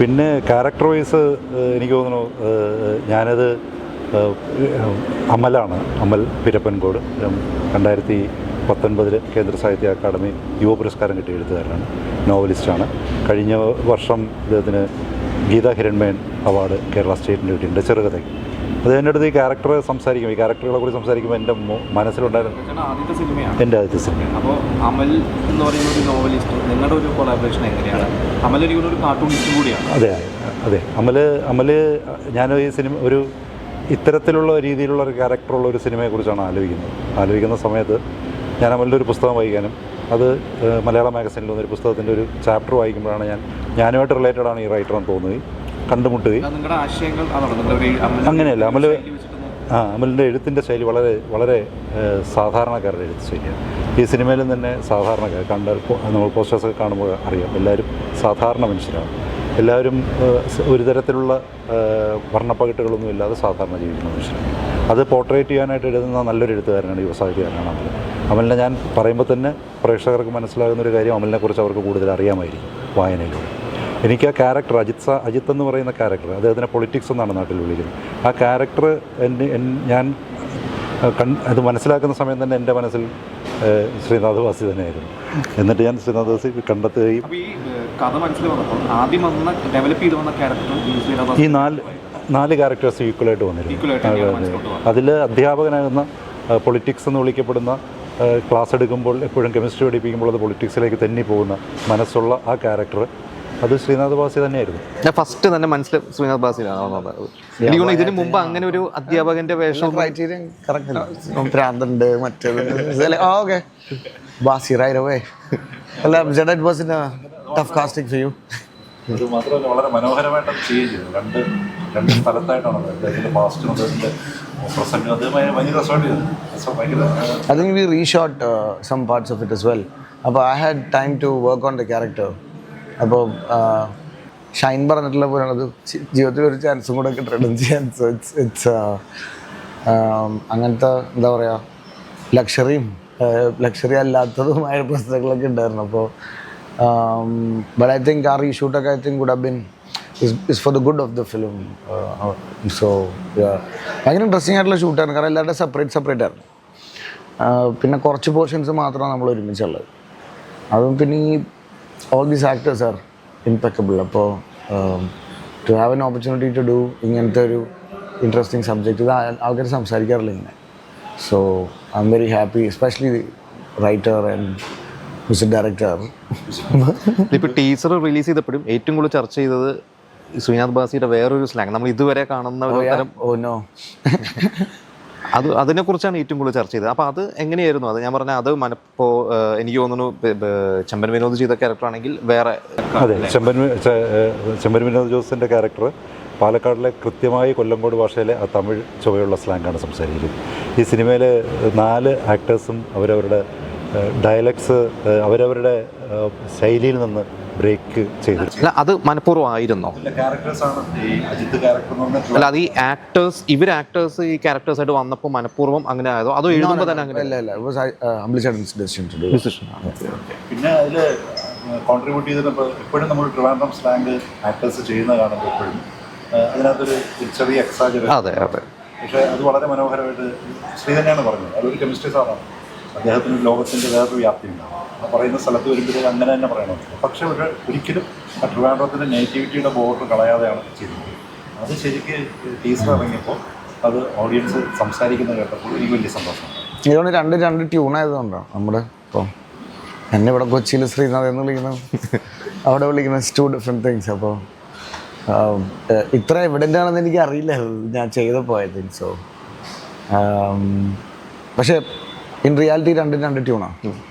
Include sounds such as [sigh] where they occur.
പിന്നെ character wise എനിക്ക് തോന്നുന്നു ഞാനത് അമലാണ് അമൽ പിരപ്പൻകോട് രണ്ടായിരത്തി പത്തൊൻപതിൽ കേന്ദ്ര സാഹിത്യ അക്കാദമി യുവ പുരസ്കാരം കിട്ടിയ എഴുത്തുകാരനാണ് നോവലിസ്റ്റാണ്. കഴിഞ്ഞ വർഷം അദ്ദേഹത്തിന് ഗീതാ ഹിരൺമേൻ അവാർഡ് കേരള സ്റ്റേറ്റിന് കിട്ടിയിട്ടുണ്ട് ചെറുകഥയ്ക്ക്. അത് എന്റെ അടുത്ത് ഈ ക്യാരക്ടർ സംസാരിക്കും ഈ ക്യാരക്ടറുകളെ കുറിച്ച് സംസാരിക്കുമ്പോൾ എന്റെ മനസ്സിലുണ്ടായിരുന്നു ആദ്യത്തെ സിനിമയാണ്. എന്റെ ആദ്യത്തെ സിനിമ. അപ്പോൾ അമൽ എന്ന് പറയുന്ന ഒരു നോവലിസ്റ്റ് നിങ്ങളുടെ ഒരു കൊളാബറേഷൻ എങ്ങനെയാണ്? അമൽ ഒരു കാർട്ടൂണിസ്റ്റ് കൂടിയാണ്. അതെ അതെ. അമൽ അമൽ ഞാൻ ഈ സിനിമ ഒരു ഇത്തരത്തിലുള്ള രീതിയിലുള്ള ഒരു ക്യാരക്ടറുള്ള ഒരു സിനിമയെക്കുറിച്ചാണ് ആലോചിക്കുന്നത്. ആലോചിക്കുന്ന സമയത്ത് ഞാൻ അമലിന്റെ ഒരു പുസ്തകം വായിക്കാനും അത് മലയാള മാഗസിനിൽ വന്നൊരു പുസ്തകത്തിന്റെ ഒരു ചാപ്റ്റർ വായിക്കുമ്പോഴാണ് ഞാൻ ഞാനുമായിട്ട് റിലേറ്റഡ് ആണ് ഈ റൈറ്റർ എന്ന് തോന്നുകയും കണ്ടുമുട്ടുകയും അമൽ അങ്ങനെയല്ല അമൽ ആ അമലിന്റെ എഴുത്തിന്റെ ശൈലി വളരെ വളരെ സാധാരണക്കാരുടെ എഴുത്ത് ശൈലിയാണ്. ഈ സിനിമയിലും തന്നെ സാധാരണക്കാർ കണ്ട നമ്മൾ പോസ്റ്റേഴ്സൊക്കെ കാണുമ്പോൾ അറിയാം എല്ലാവരും സാധാരണ മനുഷ്യരാണ്. എല്ലാവരും ഒരു തരത്തിലുള്ള വർണപ്പകിട്ടുകളൊന്നുമില്ലാതെ വർണപ്പകിട്ടുകളൊന്നും ഇല്ലാതെ സാധാരണ ജീവിക്കുന്ന മനുഷ്യരാണ്. അത് പോർട്രേറ്റ് ചെയ്യാനായിട്ട് എഴുതുന്ന നല്ലൊരു എഴുത്തുകാരനാണ് യുവസാഹിത്യകാരനാണ് അമൽ. അമലിനെ ഞാൻ പറയുമ്പോൾ തന്നെ പ്രേക്ഷകർക്ക് മനസ്സിലാകുന്ന ഒരു കാര്യം അമലിനെക്കുറിച്ച് അവർക്ക് കൂടുതൽ അറിയാമായിരിക്കും വായനയിലൂടെ. എനിക്ക് ആ ക്യാരക്ടർ അജിത് സ അജിത്ത് എന്ന് പറയുന്ന ക്യാരക്ടർ അദ്ദേഹത്തിനെ പൊളിറ്റിക്സ് എന്നാണ് നാട്ടിൽ വിളിക്കുന്നത് ആ ക്യാരക്ടർ എന്നെ ഞാൻ അത് മനസ്സിലാക്കുന്ന സമയം തന്നെ എന്റെ മനസ്സിൽ ശ്രീനാഥ് വാസി തന്നെയായിരുന്നു. എന്നിട്ട് ഞാൻ ശ്രീനാഥ് വാസി കണ്ടെത്തുകയും ഈ നാല് നാല് ക്യാരക്ടേഴ്സ് ഈക്വലായിട്ട് വന്നിരുന്നു. അതിൽ അധ്യാപകനാകുന്ന പൊളിറ്റിക്സ് എന്ന് വിളിക്കപ്പെടുന്ന ക്ലാസ് എടുക്കുമ്പോൾ എപ്പോഴും കെമിസ്ട്രി പഠിപ്പിക്കുമ്പോൾ അത് പൊളിറ്റിക്സിലേക്ക് തെന്നി പോകുന്ന മനസ്സുള്ള ആ ക്യാരക്ടർ അത് ശ്രീനാഥ് ബാസി തന്നെയായിരുന്നു. ഞാൻ ഫസ്റ്റ് തന്നെ മനസ്സിൽ ശ്രീനാഥ് ബാസിലാണ് വന്നത്. എനിക്ക് ഇതിനു മുമ്പ് അങ്ങനെ ഒരു അധ്യാപകന്റെ വേഷം ക്രൈറ്റീരിയൻ പ്രാന്തുണ്ട് മറ്റേത് ഓക്കെ ബാസി അല്ല ടഫ് കാസ്റ്റിംഗ് അത് മാത്രമല്ല വളരെ മനോഹരമായിട്ട് ചെയ്യുകയും രണ്ട് രണ്ട് സ്ഥലത്തായിട്ടാണ് അദ്ദേഹത്തിന്റെ പാസ്റ്റും അദ്ദേഹത്തിന്റെ പ്രസന്റും അത് ഭയങ്കര രസമായിട്ട് ഭയങ്കര think we reshot uh, some parts of it as well. അപ്പോൾ I had time to work on the character അപ്പോൾ ഷൈൻ പറഞ്ഞിട്ടുള്ള പോലെയാണ്. ജി- ജീവിതത്തിൽ ഒരു ചാൻസും കൂടെ കിട്ടുന്നുണ്ട് ചാൻസ് ഇറ്റ്സ് ഇറ്റ്സ് അങ്ങനത്തെ എന്താ ലക്ഷറിയും ലക്ഷറി അല്ലാത്തതുമായ പ്രശ്നങ്ങളൊക്കെ ഉണ്ടായിരുന്നു. അപ്പോൾ but I think ah I think been is for the good of the film so ഭയങ്കര ഇൻട്രസ്റ്റിംഗ് ആയിട്ടുള്ള ഷൂട്ടായിരുന്നു കാരണം എല്ലാവരുടെ സെപ്പറേറ്റ് സെപ്പറേറ്റ് ആയിരുന്നു പിന്നെ കുറച്ച് പോർഷൻസ് മാത്രമാണ് നമ്മൾ ഒരുമിച്ചുള്ളത്. അതും പിന്നെ ഈ all these actors are impeccable അപ്പോൾ to have an opportunity to do ഇങ്ങനത്തെ ഒരു ഇൻട്രസ്റ്റിംഗ് സബ്ജക്റ്റ് ഇത് ആൾക്കാർ സംസാരിക്കാറില്ല ഇങ്ങനെ. So I am very happy especially writer and music director ഇപ്പോൾ ടീച്ചർ റിലീസ് ചെയ്തപ്പോഴും ഏറ്റവും കൂടുതൽ ചർച്ച ചെയ്തത് ശ്രീനാഥ് ബാസിയുടെ വേറൊരു സ്ലാങ് നമ്മൾ ഇതുവരെ കാണുന്ന ഒരു തരം ഓ നോ. [laughs] അത് അതിനെ കുറിച്ചാണ് ഏറ്റവും കൂടുതൽ ചർച്ച ചെയ്തത്. അപ്പൊ അത് എങ്ങനെയായിരുന്നു? അത് ഞാൻ പറഞ്ഞ അത് മനപ്പോ എനിക്ക് തോന്നുന്നു ചെമ്പൻ വിനോദ് ചെയ്ത ക്യാരക്ടർ ആണെങ്കിൽ വേറെ അതെ ചെമ്പൻ ചെമ്പൻ വിനോദ് ജോസിന്റെ ക്യാരക്ടർ പാലക്കാടിലെ കൃത്യമായി കൊല്ലംകോട് ഭാഷയിലെ ആ തമിഴ് ചുവയുള്ള സ്ലാങ്ങാണ് സംസാരിക്കുന്നത്. ഈ സിനിമയിലെ നാല് ആക്ടേഴ്സും അവരവരുടെ ഡയലക്ട്സ് അവരവരുടെ ശൈലിയിൽ നിന്ന് ബ്രേക്ക് ചെയ്തു. അല്ല അത് മനഃപൂർവം ആയിരുന്നോ ക്യാരക്ടേഴ്സാണ് ഈ അജിത്ത് ക്യാരക്ടർ എന്ന് അല്ല അത് ഈ ആക്ടേഴ്സ് ഇവർ ആക്ടേഴ്സ് ഈ ക്യാരക്ടേഴ്സ് ആയിട്ട് വന്നപ്പോൾ മനഃപൂർവം അങ്ങനെ ആയതോ? അതോ എഴുതുമ്പോൾ തന്നെ അങ്ങനെ? അല്ല അല്ല പിന്നെ അതിൽ കോൺട്രിബ്യൂട്ട് ചെയ്തിട്ട് എപ്പോഴും നമ്മൾ ട്രിവാൻഡ്രം സ്ലാങ് ആക്ടേഴ്സ് ചെയ്യുന്ന കാണുമ്പോൾ എപ്പോഴും അതിനകത്തൊരു ചെറിയ എക്സാജർ അതെ അതെ. പക്ഷേ അത് വളരെ മനോഹരമായിട്ട് ശ്രീ തന്നെയാണ് പറഞ്ഞത് അതൊരു കെമിസ്ട്രി സാറാണ്. അദ്ദേഹത്തിന് ലോകത്തിന്റെ വേറൊരു വ്യാപ്തി ഉണ്ടാവും. ആ പറയുന്ന സ്ഥലത്ത് വരുമ്പോഴേ അങ്ങനെ തന്നെ പറയണം. പക്ഷെ ഒരു ഒരിക്കലും ആ ട്രിവാൻഡ്രത്തിന്റെ നെഗറ്റിവിറ്റിയുടെ ബോർഡർ കളയാതെയാണ് ചെയ്തത്. അത് ശരിക്ക് ടീസർ ഇറങ്ങിയപ്പോൾ അത് ഓഡിയൻസ് സംസാരിക്കുന്നത് കേട്ടപ്പോൾ എനിക്ക് വലിയ സന്തോഷം. ഇതുകൊണ്ട് രണ്ട് രണ്ട് ട്യൂൺ ആയതുകൊണ്ടാണ് നമ്മുടെ ഇപ്പോൾ എന്നെ ഇവിടെ കൊച്ചിയിൽ ശ്രീനാഥ് എന്ന് വിളിക്കുന്നത്. അവിടെ വിളിക്കുന്ന ടു ഡിഫറെന്റ് തിങ്സ് അപ്പോൾ ഇത്ര എവിഡന്റ് ആണെന്ന് എനിക്ക് അറിയില്ല ഞാൻ ചെയ്തപ്പോൾ ഐ തിങ്ക് സോ പക്ഷേ ഇൻ റിയാലിറ്റി രണ്ടും രണ്ട് ട്യൂണാണ്